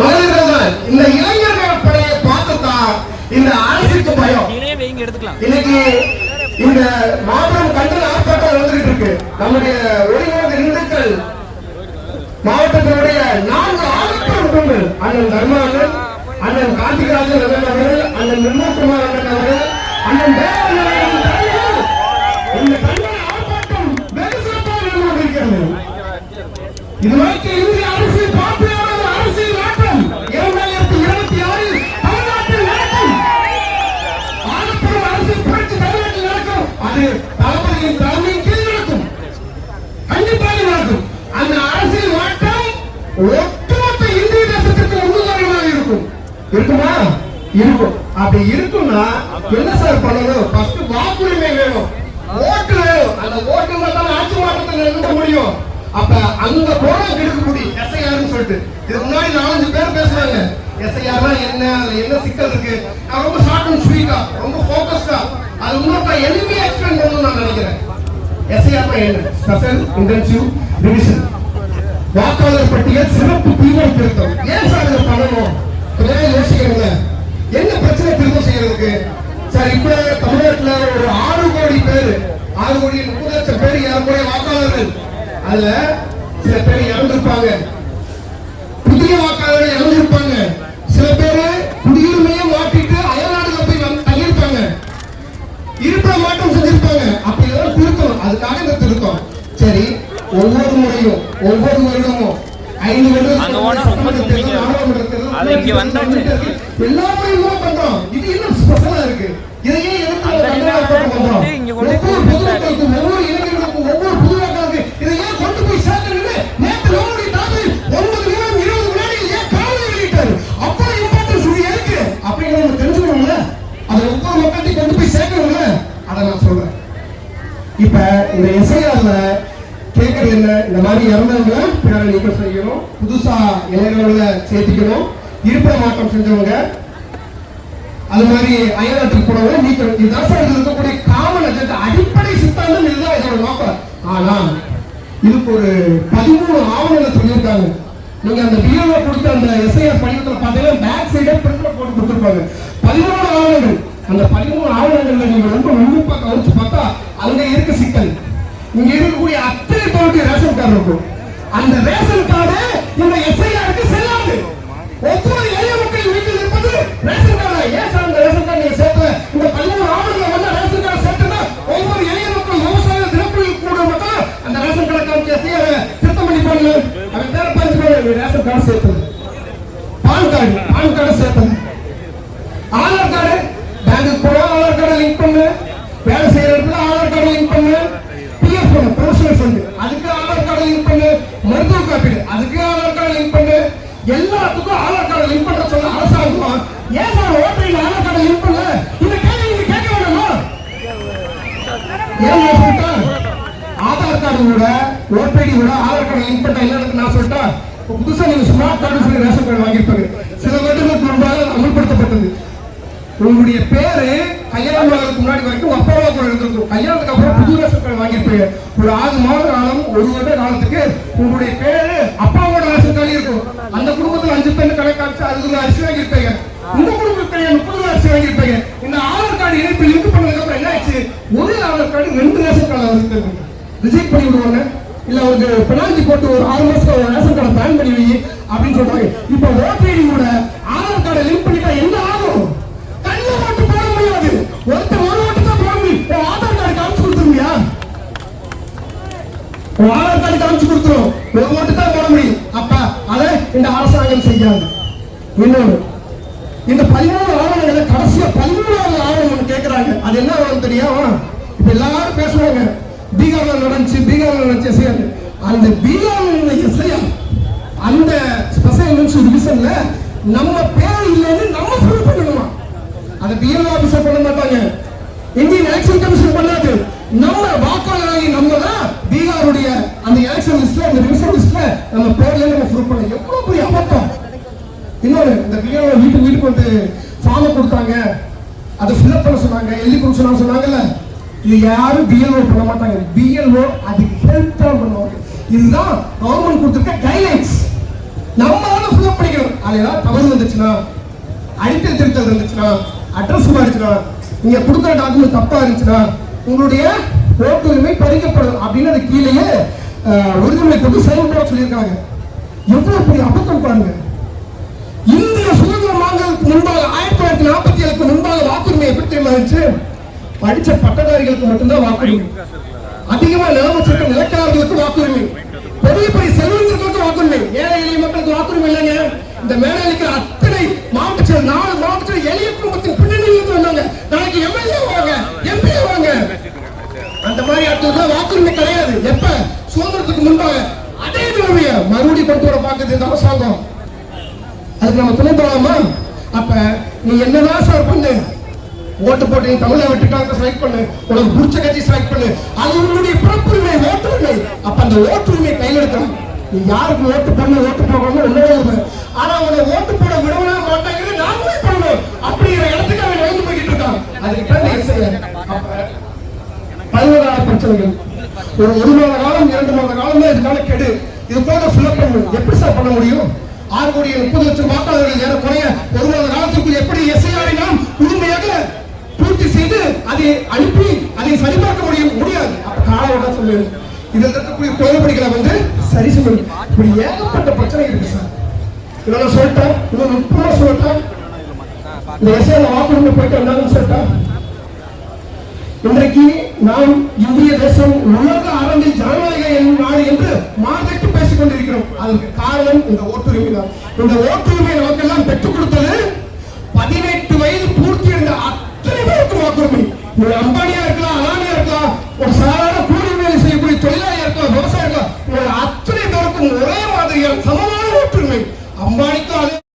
மகளிர்கள் தான் இந்த இளைஞர்கள் படையை பார்த்துதான் இந்த அரசுக்கு பயம். இன்னைக்கு இந்த மாபெரும் கண்டன ஆர்ப்பாட்டம் நடந்துகிட்டு இருக்கு. நம்முடைய ஒருங்கிணைந்த இந்துக்கள் மாவட்டத்தினுடைய நான்கு ஆளுநர் குழுக்கள் அண்ணன் தர்மானன் அண்ணன் காந்திராஜன் அண்ணன் அவர்கள் அண்ணன் நிர்மல்குமார் அண்ணன் அவர்கள் அண்ணன் தேவானந்தன் தலைவர். இந்த கண்டன ஆர்ப்பாட்டம் வெகு சிறப்பாக நடந்து கொண்டிருக்கிறது. இதுவரைக்கும் இருக்கும். அப்படி இருக்கும்னா என்ன சார் பண்ணணும்? ஃபர்ஸ்ட் வாக்குரிமை வேணும். ஓட்டு வேணும். அந்த ஓட்டு தான் ஆட்சி மாற்றத்தை நிறுத்த முடியும். அப்ப அந்த கோணம் கெடுக்க முடியும். எஸ்ஐஆர்னு சொல்லிட்டு. இதுக்கு முன்னாடி நாலஞ்சு பேர் பேசுறாங்க. எஸ்ஐஆர்னா என்ன? என்ன சிக்கல் இருக்கு? நான் ரொம்ப ஷார்ட் அண்ட் ஸ்வீட்டா ரொம்ப ஃபோக்கஸ்டா அது இன்னும் எளிமையா எக்ஸ்பிளைன் பண்ணணும் நான் நினைக்கிறேன். எஸ்ஐஆர்னா என்ன? ஸ்பெஷல் இன்டென்சிவ் டிவிஷன் வாக்காளர் பட்டியல் சிறப்பு தீவிர திருத்தம் ஏன் சார் இதை பண்ணணும்? கொஞ்சம் யோசிக்கிறீங்க. என்ன பிரச்சனை திருத்தம் செய்யறதுக்கு சார் இப்ப தமிழ்நாட்டுல ஒரு ஆறு கோடி பேர் ஆறு கோடி முப்பது லட்சம் பேர் ஏறக்கூடிய வாக்காளர்கள். அதுல சில பேர் இறந்திருப்பாங்க. புதிய வாக்காளர்கள் இறந்திருப்பாங்க. சில பேர் குடியுரிமையை மாற்றிட்டு அயல்நாடுல போய் தங்கியிருப்பாங்க. இருப்பிட மாற்றம் செஞ்சிருப்பாங்க. அப்ப இதெல்லாம் திருத்தம். அதுக்காக இந்த திருத்தம். சரி ஒவ்வொரு முறையும் ஒவ்வொரு வருடமும் ஐந்து வருடம் அங்க போனா ரொம்ப தூங்கிங்க. அது இங்க வந்தாச்சு. எல்லா முறையும் பண்றோம். இது என்ன ஸ்பெஷலா இருக்கு. இதையே எதுக்கு இங்க கொண்டு ஒவ்வொரு பொதுமக்களுக்கும் ஒவ்வொரு இளைஞர்களுக்கும் ஒவ்வொரு புதுவாக்களுக்கு இதை ஏன் கொண்டு போய் சேர்க்கணும்னு நேற்று ஒன்பது நிமிடம் இருபது வினாடிகள் ஏன் காவலை வெளியிட்டாரு? அவ்வளவு இம்பார்ட்டன்ஸ் இது எதுக்கு? அப்படிங்கிறத நம்ம தெரிஞ்சுக்கணும்ல. அதை ஒவ்வொரு மக்கள்கிட்ட கொண்டு போய் சேர்க்கணும்ல. அதை நான் சொல்றேன். இப்ப இந்த எஸ்ஐஆர்ல கேட்கறது என்ன? இந்த மாதிரி இறந்தவங்க பின்னாடி நீக்கம் செய்யணும். புதுசா இளைஞர்களை சேர்த்திக்கணும். இருப்பிட மாற்றம் செஞ்சவங்க. அது மாதிரி அயல்நாட்டுக்கு போனவங்க நீக்கணும் இதுதான் சார் இருக்கக்கூடிய காமன் அஜெண்டா அடிப்படை சித்தாந்தம் இதுதான் இதோட நோக்கம் ஆனா இதுக்கு ஒரு பதிமூணு ஆவணங்களை சொல்லியிருக்காங்க. நீங்க அந்த பிஓ கொடுத்த அந்த எஸ்ஐஆர் படிவத்தில் பார்த்தீங்கன்னா பேக் சைடே பிரிண்ட்ல போட்டு கொடுத்துருப்பாங்க. பதிமூணு ஆவணங்கள். அந்த பதிமூணு ஆவணங்கள்ல நீங்க ரொம்ப உன்னிப்பா கவனிச்சு பார்த்தா அங்க இருக்க சிக்கல். இங்க இருக்கக்கூடிய அத்தனை பேருக்கு ரேஷன் கார்டு இருக்கும். அந்த ரேஷன் கார்டு இந்த எஸ்ஐஆருக்கு செல்ல ஒவ்வொரு எளிய மக்கள் வீட்டில் இருப்பது ரேஷன் கார்டு. ஏன் சார் அந்த ரேஷன் கார்டு நீங்க சேர்க்கல? இந்த பதிமூணு ஆவணங்களை வந்து ரேஷன் கார்டு சேர்த்துனா ஒவ்வொரு எளிய மக்கள் விவசாய தினக்கூலியில் கூட மக்கள் அந்த ரேஷன் கார்டு காமிச்சு எஸ்ஐஆர் திருத்தம் பண்ணி போடல அவன் பேர பதினஞ்சு பேர் ரேஷன் கார்டு சேர்த்தது. பான் கார்டு பான் கார்டு சேர்த்தது. ஆதார் கார்டு பேங்க்குக்கு கூட ஆதார் கார்டை லிங்க் பண்ணு. எல்லாத்துக்கும் ஆதார் கார்டு லிங்க் பண்ற சொல்ல அரசாங்கம்? ஏன் சார் ஓட்டரில் ஆதார் கார்டு லிங்க் பண்ணல? இந்த கேள்வி நீங்க கேட்க வேண்டாமா? ஏன் நான் சொல்லிட்டேன்? ஆதார் கார்டு விட ஓபிடி கூட ஆதார் கார்டு லிங்க் பண்ண என்ன நான் சொல்லிட்டேன். புதுசா நீங்க ஸ்மார்ட் கார்டு சொல்லி ரேஷன் கார்டு வாங்கியிருப்பாங்க சில வருடங்களுக்கு முன்பாக அமல்படுத்தப்பட்டது. உங்களுடைய பேரு கல்யாணம் ஆகிறதுக்கு முன்னாடி வரைக்கும் அப்பாவா கூட இருந்திருக்கும். கல்யாணத்துக்கு அப்புறம் புது ரேஷன் கார்டு வாங்கியிருப்பீங்க ஒரு ஆறு மாத காலம் ஒரு வருட காலத்துக்கு உங்களுடைய பேரு அப்பாவோட ரேஷன் கார்டு இருக்கும் அந்த குடும்பத்துல அஞ்சு பேர் கணக்கு காமிச்சு அதுக்கு அரிசி வாங்கியிருப்பீங்க இந்த குடும்பத்துல முப்பது அரிசி வாங்கியிருப்பீங்க இந்த ஆதார் கார்டு இணைப்பு லிங்க் பண்ணதுக்கு அப்புறம் என்ன ஆச்சு ஒரு ஆதார் கார்டு ரெண்டு ரேஷன் கார்டு வந்து ரிஜெக்ட் பண்ணி விடுவாங்க இல்ல அவருக்கு பெனால்டி போட்டு ஒரு ஆறு மாசம் ஒரு ரேஷன் கார்டை பேன் பண்ணி வை அப்படின்னு சொல்றாங்க. இப்ப ஓட்டர் ஓபிடியோட ஆதார் கார்டை லிங்க் பண்ணிட்டா என்ன ஆகும்? கண்ணு ஓட்டு போட முடியாது. ஒருத்தர் ஒரு ஓட்டு தான் போட முடியும். உன் ஆதார் கார்டு காமிச்சு கொடுத்துருவியா? உன் ஆதார் கார்டு காமிச்சு கொடுத்துரும். ஒரு ஓட்டு தான் போட முடியும். அப்ப அதை இந்த அரசாங்கம் செய்யாது. இன்னொன்னு இந்த பதிமூணு ஆவணங்களை கடைசியா பதிமூணாவது ஆவணம் கேட்கிறாங்க அது என்ன ஆவணம் தெரியுமா? இப்ப எல்லாரும் பேசுவாங்க. பீகார்ல நடந்துச்சு பீகார்ல நடந்துச்சு எஸ்ஐஆர் அந்த பீகார்ல எஸ்ஐஆர் அந்த ஸ்பெஷல் இன்வென்ஷன் டிவிஷன்ல நம்ம பேர் இல்லைன்னு நம்ம ப்ரூவ் பண்ணணுமா? அதை பிஎல் ஆபீசர் பண்ண மாட்டாங்க. இந்தியன் எலெக்ஷன் கமிஷன் பண்ணாது. நம்ம வாக்காளராகி நம்ம தான் பீகாருடைய அந்த எலெக்ஷன் லிஸ்ட்ல அந்த டிவிஷன் லிஸ்ட்ல நம்ம பேர்ல நம்ம ப்ரூவ் பண்ண எவ்வளவு பெரிய அபத்தம். இன்னொரு இந்த பிஎல்ஓ வீட்டுக்கு வீட்டுக்கு வந்து ஃபார்ம் கொடுத்தாங்க. அதை ஃபில்அப் பண்ண சொன்னாங்க எழுதி கொடுக்க சொன்னாங்க சொன்னாங்கல்ல. இது யாரும் பிஎல்ஓ பண்ண மாட்டாங்க. பிஎல்ஓ அதுக்கு ஹெல்ப் தான் பண்ணுவாங்க. இதுதான் கவர்மெண்ட் கொடுத்துருக்க கைட்லைன்ஸ் நம்ம தான் ஃபில்அப் பண்ணிக்கணும். அதில் ஏதாவது தவறு வந்துச்சுன்னா அடித்தல் திருத்தல் இருந்துச்சுன்னா அட்ரஸ் மாறிச்சுன்னா நீங்கள் கொடுக்குற டாக்குமெண்ட் தப்பாக இருந்துச்சுன்னா உங்களுடைய ஓட்டுரிமை பறிக்கப்படும் அப்படின்னு அது கீழேயே உறுதிமொழி கொடுத்து செயல்பட சொல்லியிருக்காங்க. எவ்வளோ பெரிய அபத்தம் பாருங்க. இந்திய சுதந்திரம் வாங்குவதற்கு முன்பாக ஆயிரத்தி தொள்ளாயிரத்தி நாற்பத்தி ஏழுக்கு முன்பாக வாக்குரிமை எப்படி தெரியுமா இருந்துச்சு? படிச்ச பட்டதாரிகளுக்கு மட்டும்தான் வாக்குரிமை. அதிகமா நிலம் வச்சிருக்க நிலக்காரர்களுக்கு வாக்குரிமை. பெரிய பெரிய செல்வந்தர்களுக்கு வாக்குரிமை. ஏழை எளிய மக்களுக்கு வாக்குரிமை இல்லைங்க. இந்த மேடையில் இருக்கிற அத்தனை மாவட்டத்தில் நாலு மாவட்டத்தில் எளிய குடும்பத்தின் பின்னணியிலிருந்து வந்தாங்க. நாளைக்கு எம்எல்ஏ வாங்க எம்பி வாங்க. அந்த மாதிரி அடுத்தது வாக்குரிமை கிடையாது. எப்ப? சுதந்திரத்துக்கு முன்பாக. அதே நிலைமைய மறுபடியும் கொண்டு வர பாக்குது இந்த அரசாங்கம். அதுக்கு நம்ம துணை போகலாமா அப்ப நீ என்னதான் சார் பண்ணு? ஓட்டு போட்டு நீ தமிழை விட்டுட்டாங்க ஸ்ட்ரைக் பண்ணு. உனக்கு பிடிச்ச கட்சி ஸ்ட்ரைக் பண்ணு. அது உன்னுடைய பிறப்புரிமை ஓட்டுரிமை அப்ப அந்த ஓட்டுரிமை கையில் எடுக்கலாம் நீ யாருக்கு ஓட்டு பண்ணு ஓட்டு போகணும்னு உன்னோட உரிமை. ஆனா உன்னை ஓட்டு போட விடவே மாட்டாங்கிறது நாமளே பண்ணணும் அப்படிங்கிற இடத்துக்கு அவன் வந்து போய்கிட்டு இருக்கான். அதுக்கு தான் நீ செய்ய அப்ப பிரச்சனைகள். ஒரு ஒரு மாத காலம் இரண்டு மாத காலம் தான் இதுக்கான கெடு. இது போக ஃபில்அப் பண்ணணும் எப்படி சார் பண்ண முடியும்? ஆறு கோடி முப்பது லட்சம் வாக்காளர்கள் ஏறக்குறைய ஒரு மாத காலத்திற்குள் எப்படி எஸ்ஐஆரை நாம் முழுமையாக பூர்த்தி செய்து அதை அனுப்பி அதை சரிபார்க்க முடியும். முடியாது. அப்ப காலம் சொல்லு? இதில் இருக்கக்கூடிய குளறுபடிகளை வந்து சரி செய்யணும் இப்படி ஏகப்பட்ட பிரச்சனை இருக்கு சார். இதெல்லாம் சொல்லிட்டேன் இன்னும் நுட்பமா சொல்லிட்டேன் இந்த விஷயம் வாக்குறுதி போயிட்டு என்னன்னு சொல்லிட்டேன் இன்றைக்கு நாம் இந்திய தேசம் உலக அரங்கில் ஜனநாயக நாடு என்று மார்க்கெட்டு பேசிக் கொண்டிருக்கிறோம். அதற்கு காரணம் இந்த ஓட்டுரிமை தான். இந்த ஓட்டுரிமை நமக்கெல்லாம் பெற்றுக் கொடுத்தது பதினெட்டு ஒரு அம்பானியா இருக்கலாம் அலானியா இருக்கலாம் ஒரு சாதாரண கூலி வேலை செய்யக்கூடிய தொழிலாளியா இருக்கலாம் விவசாயம் இருக்கலாம் இவங்க அத்தனை பேருக்கும் ஒரே மாதிரியான சமமான ஒற்றுமை. அம்பானிக்கும் அதே